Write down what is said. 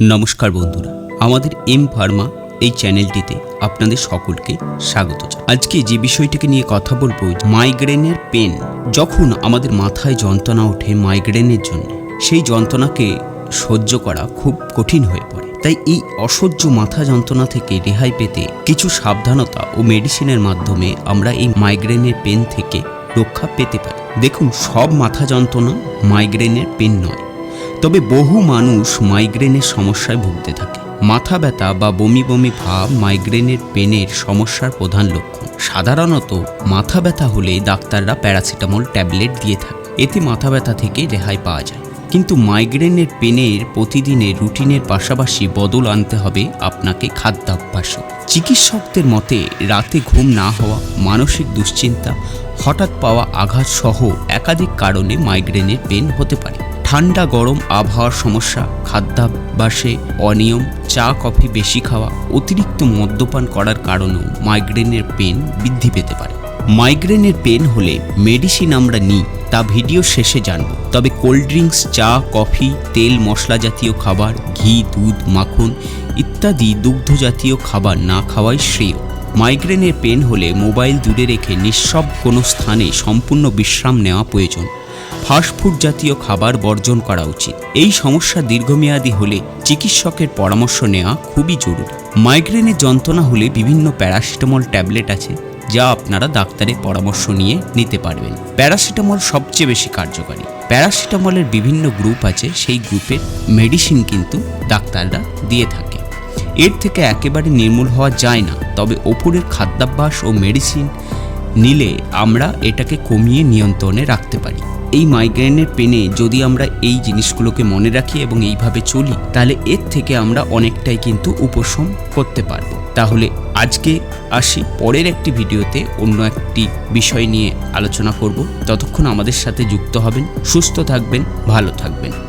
নমস্কার বন্ধুরা, আমাদের এম ফার্মা এই চ্যানেলটিতে আপনাদের সকলকে স্বাগত আজকে যে বিষয়টিকে নিয়ে কথা বলব মাইগ্রেনের পেন যখন আমাদের মাথায় যন্ত্রণা ওঠে মাইগ্রেনের জন্য, সেই যন্ত্রণাকে সহ্য করা খুব কঠিন হয়ে পড়ে। তাই এই অসহ্য মাথা যন্ত্রণা থেকে রেহাই পেতে কিছু সাবধানতা ও মেডিসিনের মাধ্যমে আমরা এই মাইগ্রেনের পেন থেকে রক্ষা পেতে পারি। দেখুন, সব মাথা যন্ত্রণা মাইগ্রেনের পেন নয়। তবে বহু মানুষ মাইগ্রেনের সমস্যায় ভুগতে থাকে। মাথা ব্যথা বা বমি বমি ভাব মাইগ্রেনের পেনের সমস্যার প্রধান লক্ষণ। সাধারণত মাথা ব্যথা হলে ডাক্তাররা প্যারাসিটামল ট্যাবলেট দিয়ে থাকে। এতে মাথা ব্যথা থেকে রেহাই পাওয়া যায়। কিন্তু মাইগ্রেনের পেনের প্রতিদিনের রুটিনের পাশাপাশি বদল আনতে হবে আপনাকে খাদ্যাভ্যাসও চিকিৎসকদের মতে, রাতে ঘুম না হওয়া, মানসিক দুশ্চিন্তা, হঠাৎ পাওয়া আঘাত সহ একাধিক কারণে মাইগ্রেনের পেন হতে পারে। ঠান্ডা গরম আবহাওয়ার সমস্যা, খাদ্যাভ্যাসে অনিয়ম, চা, কফি বেশি খাওয়া, অতিরিক্ত মদ্যপান করার কারণেও মাইগ্রেনের পেন বৃদ্ধি পেতে পারে। মাইগ্রেনের পেন হলে মেডিসিন আমরা নিই, তা ভিডিও শেষে জানব। তবে কোল্ড ড্রিঙ্কস, চা, কফি, তেল মশলা জাতীয় খাবার, ঘি, দুধ, মাখন ইত্যাদি দুগ্ধ জাতীয় খাবার না খাওয়াই শ্রেয়। মাইগ্রেনের পেন হলে মোবাইল দূরে রেখে নিঃসব কোনো স্থানে সম্পূর্ণ বিশ্রাম নেওয়া প্রয়োজন। ফাস্টফুড জাতীয় খাবার বর্জন করা উচিত। এই সমস্যা দীর্ঘমেয়াদী হলে চিকিৎসকের পরামর্শ নেওয়া খুবই জরুরি। মাইগ্রেনের যন্ত্রণা হলে বিভিন্ন প্যারাসিটামল ট্যাবলেট আছে, যা আপনারা ডাক্তারের পরামর্শ নিয়ে নিতে পারবেন। প্যারাসিটামল সবচেয়ে বেশি কার্যকারী। প্যারাসিটামলের বিভিন্ন গ্রুপ আছে, সেই গ্রুপের মেডিসিন কিন্তু ডাক্তাররা দিয়ে থাকে। এর থেকে একেবারে নির্মূল হওয়া যায় না, তবে ওপরের খাদ্যাভ্যাস ও মেডিসিন নিলে আমরা এটাকে কমিয়ে নিয়ন্ত্রণে রাখতে পারি। এই মাইগ্রেনের পেনে যদি আমরা এই জিনিসগুলোকে মনে রাখি এবং এইভাবে চলি, তাহলে এর থেকে আমরা অনেকটাই কিন্তু উপশম করতে পারব। তাহলে আজকে আসি পরের একটি ভিডিওতে অন্য একটি বিষয় নিয়ে আলোচনা করব। ততক্ষণ আমাদের সাথে যুক্ত হবেন, সুস্থ থাকবেন, ভালো থাকবেন।